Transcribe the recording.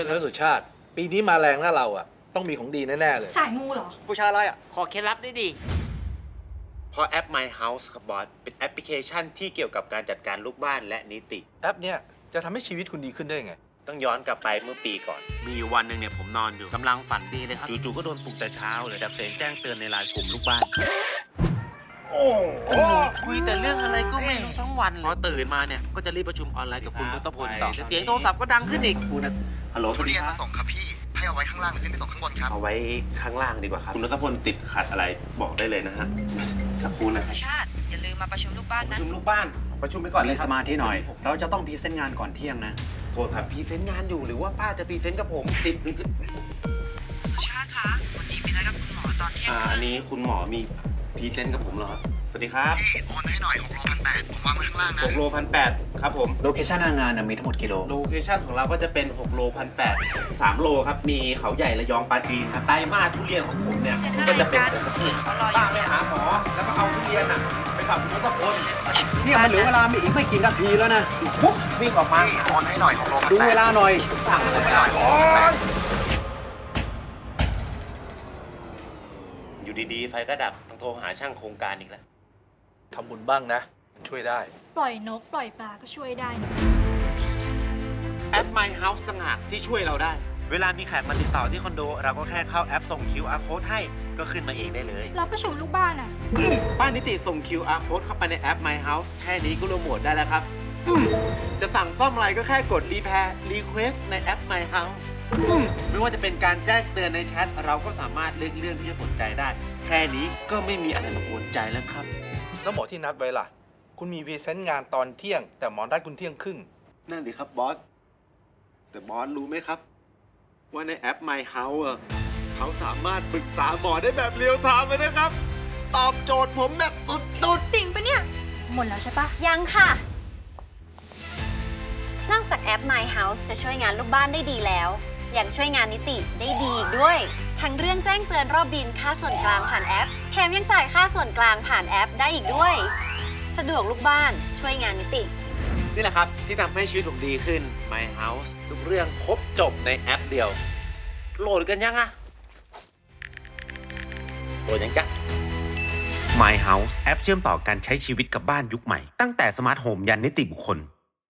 ด้วยนะสุชาติ ปีนี้มาแรงนะเราอะ ต้องมีของดีแน่ ๆ เลย สายมูเหรอผู้ชายอะไรอะ ขอเคล็ดลับได้ดิ เพราะแอป My House ครับบอสเป็นแอปพลิเคชันที่เกี่ยวกับการจัดการลูกบ้านและนิติ แอปเนี้ยจะทำให้ชีวิตคุณดีขึ้นได้ไง ต้องย้อนกลับไปเมื่อปีก่อน มีอยู่วันหนึ่งเนี่ยผมนอนอยู่กำลังฝันดีเลยครับ จู่ๆก็โดนปลุกแต่เช้าเลยจากเสียงแจ้งเตือนในไลน์กลุ่มลูกบ้าน โอ้ คุยแต่เรื่องอะไรก็ไม่รู้ทั้งวันเลยพอตื่นมาเนี่ยก็จะรีบประชุมออนไลน์กับคุณทศพลต่อไปแต่เสียงโทรศัพท์ก็ดังขึ้นอีกคุณนะฮัลโหลสทุวัสดีเรียนครัมาบส่งครับพี่ ให้เอาไว้ข้างล่างหรือขึ้นไปส่งข้างบนครับ เอาไว้ข้างล่างดีกว่าครับ คุณทศพลติดขัดอะไรบอกได้เลยนะฮะสักครู่นะคสุรับชาติอย่าลืมมาประชุมลูกบ้านประนะชุมลูกบ้าน ประชุมไปก่อนเลมียคสรับมาธิหน่อย เราจะต้องพรีเซนต์งานก่อนเที่ยงนะ โทษครับพรีเซนต์งานอยู่หรือว่าป้าจะพรีเซนต์กับผมสิบหรือสิบสุชาติคะ วันนี้มีนัดกับคุณหมอตอนเที่ยงอ่าคอัรึ่นงนี้คุณหมอมี พรีเซนต์กับผมเหรอครับสวัสดีครับพี่โอนให้หน่อย6โลพันแปดผมวางไว้ข้างล่างนะ6โลพันแปดครับผม โลเคชั่นหน้างานน่ะมีทั้งหมดกิโล โลเคชั่นของเราก็จะเป็น 6 โลพันแปดสามโลครับ มีเขาใหญ่ระยองปลาจีนครับไตรมาสทุเรียนของผมเนี่ย เซ็นหน้าก็จะเป็นรายการคนอื่นเขารออยู่ป้าไปหาหมอ แล้วก็เอาทุเรียนอะ ไปขับคุณทศพลประชุมลูกเนี่ยบ้ามันนเหลือเวลาไม่อีกไม่กี่นาทีแล้วนะ ปุ๊บวิ่งออกมาพี่โอนให้หน่อย6โลพันดูแปเวดลาหน่อย สั่งโอนเลยให้หน่อย6โลพั อยู่ดีๆ ไฟก็ดับต้องโทรหาช่างโครงการอีกแล้ว ทำบุญบ้างนะช่วยได้ ปล่อยนกปล่อยปลาก็ช่วยได้นะแอป My House ต่างหากที่ช่วยเราได้ เวลามีแขกมาติดต่อที่คอนโด เราก็แค่เข้าแอปส่ง QR code ให้ก็ขึ้นมาเองได้เลย เราประชุมลูกบ้านอะ ป้านิติส่ง QR code เข้าไปในแอป My House แค่นี้ก็รวมโหมดได้แล้วครับ จะสั่งซ่อมอะไรก็แค่กด Repair Request ในแอป My House ไม่ว่าจะเป็นการแจ้งเตือนในแชทเราก็สามารถเลือกเรื่องที่จะสนใจได้ แค่นี้ก็ไม่มีอะไรมากวนใจแล้วครับ แล้วหมอที่นัดไว้ล่ะ คุณมีพรีเซนต์งานตอนเที่ยง แต่หมอได้คุณเที่ยงครึ่ง นั่นดิครับบอส แต่บอสรู้ไหมครับ ว่าในแอป My House อะเขาสามารถปรึกษาหมอได้แบบเรียลไทม์เลยนะครับ ตอบโจทย์ผมแบบสุดๆจริงปะเนี่ย หมดแล้วใช่ปะยังค่ะ นอกจากแอป My House จะช่วยงานลูกบ้านได้ดีแล้ว ยังช่วยงานนิติได้ดีอีกด้วย ทั้งเรื่องแจ้งเตือนรอบบินค่าส่วนกลางผ่านแอป แถมยังจ่ายค่าส่วนกลางผ่านแอปได้อีกด้วย สะดวกลูกบ้านช่วยงานนิติ นี่แหละครับ ที่ทำให้ชีวิตผมดีขึ้น My House ทุกเรื่องครบจบในแอปเดียว โหลดกันยังอะโหลดยังจ๊ะ My House แอปเชื่อมต่อการใช้ชีวิตกับบ้านยุคใหม่ ตั้งแต่สมาร์ทโฮมยันนิติบุคคล